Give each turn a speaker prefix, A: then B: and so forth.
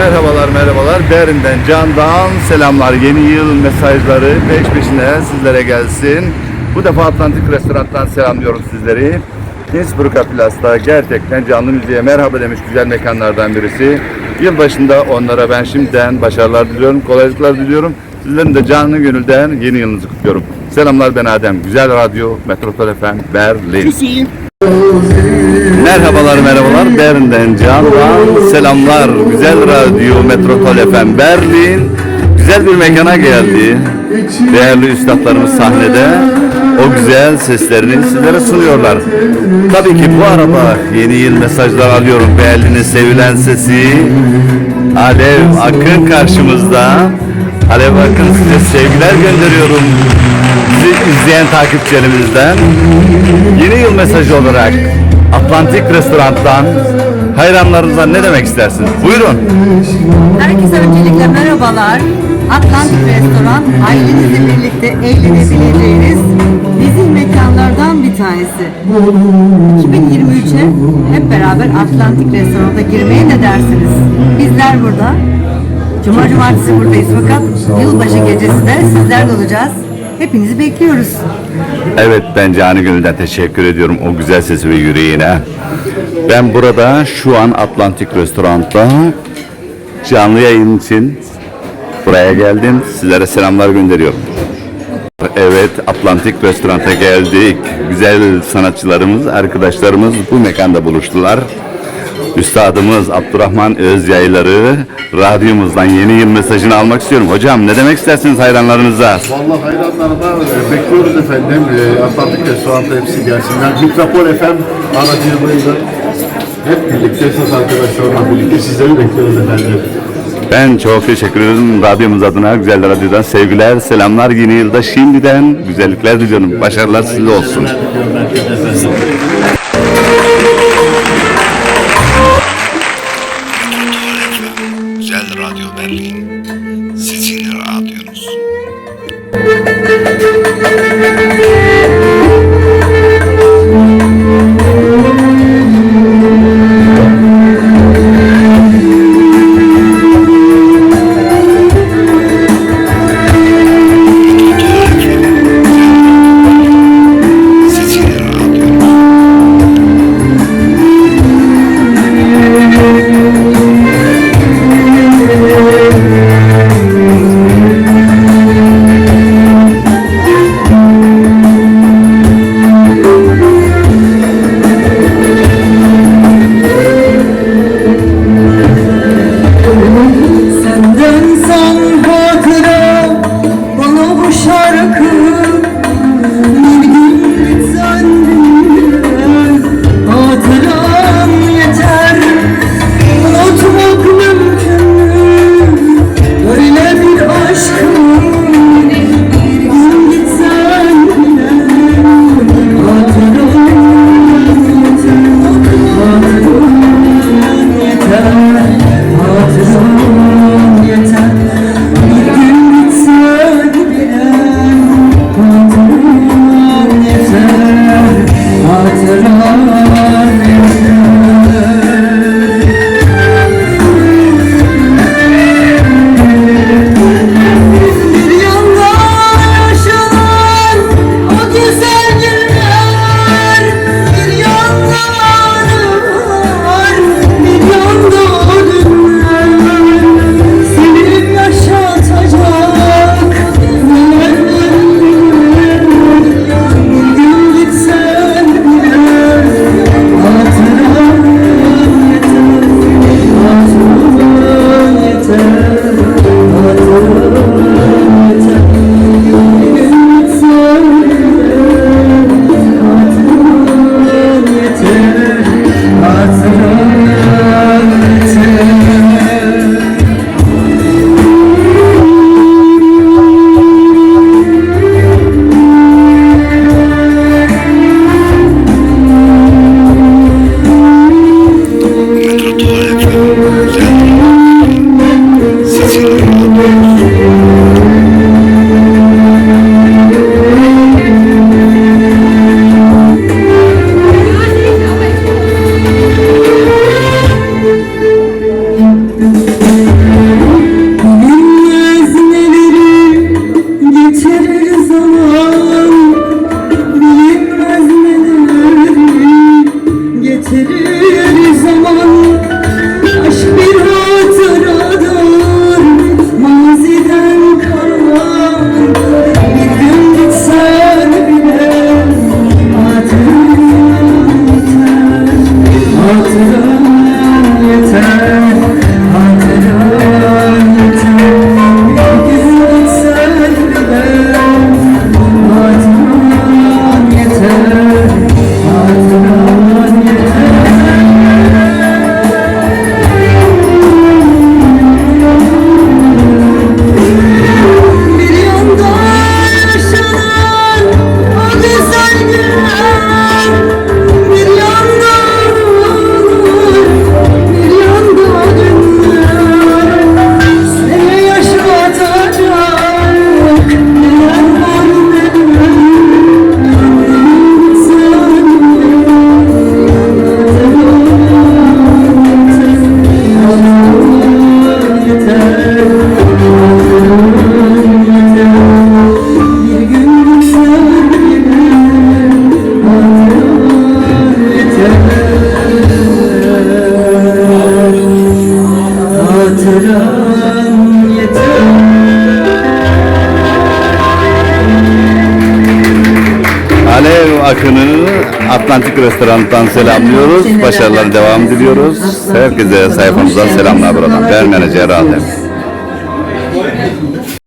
A: Merhabalar merhabalar. Berin'den Can'dan selamlar. Yeni yıl mesajları peş peşine sizlere gelsin. Bu defa Atlantik Restoran'tan selamlıyorum sizleri. Innsbruck'a Plas'ta gerçekten canlı müziğe merhaba demiş güzel mekanlardan birisi. Yılbaşında onlara ben şimdiden başarılar diliyorum, kolaylıklar diliyorum. Sizlerin de canlı gönülden yeni yılınızı kutluyorum. Selamlar ben Adem. Güzel Radyo, Metropol FM, Berlin. Merhabalar merhabalar. Berlin'den Can'dan selamlar. Güzel Radyo Metropol FM Berlin. Güzel bir mekana geldi. Değerli üstadlarımız sahnede. O güzel seslerini sizlere sunuyorlar. Tabii ki bu arada yeni yıl mesajlar alıyorum. Berlin'in sevilen sesi. Alev Akın karşımızda. Alev Akın size sevgiler gönderiyorum. Bizi izleyen takipçilerimizden. Yeni yıl mesajı olarak Atlantik Restoran'tan hayranlarınıza ne demek istersiniz? Buyurun.
B: Herkese öncelikle merhabalar. Atlantik Restoran ailenizle birlikte eğlenebileceğiniz nezih mekanlardan bir tanesi. 2023'e hep beraber Atlantik Restoran'da girmeye ne dersiniz? Bizler burada. Cuma cumartesi buradayız fakat yılbaşı gecesi de sizlerle olacağız. Hepinizi bekliyoruz.
A: Evet ben Cani Gönül'den teşekkür ediyorum o güzel sesi ve yüreğine. Ben burada şu an Atlantik Restoran'ta canlı yayın için buraya geldim. Sizlere selamlar gönderiyorum. Evet Atlantik Restoran'a geldik. Güzel sanatçılarımız, arkadaşlarımız bu mekanda buluştular. Üstadımız Abdurrahman Özyayları radyomuzdan yeni yıl mesajını almak istiyorum. Hocam ne demek istersiniz hayranlarınıza?
C: Vallahi hayranlarına e, bekliyoruz efendim. E, Atlantik Restoran'ta hepsi gelsinler. Metropol FM aracılığıyla hep birlikte esas arkadaşlarımla birlikte sizleri bekliyoruz efendim.
A: Ben çok teşekkür ederim. Radyomuz adına Güzel Radyo'dan sevgiler, selamlar. Yeni yılda şimdiden güzellikler diliyorum. Başarılar sizde olsun. Akın'ı Atlantik Restoran'tan selamlıyoruz. Başarılar devam diliyoruz. Herkese sayfamızdan selamlar buradan. Değerli menajer Adem.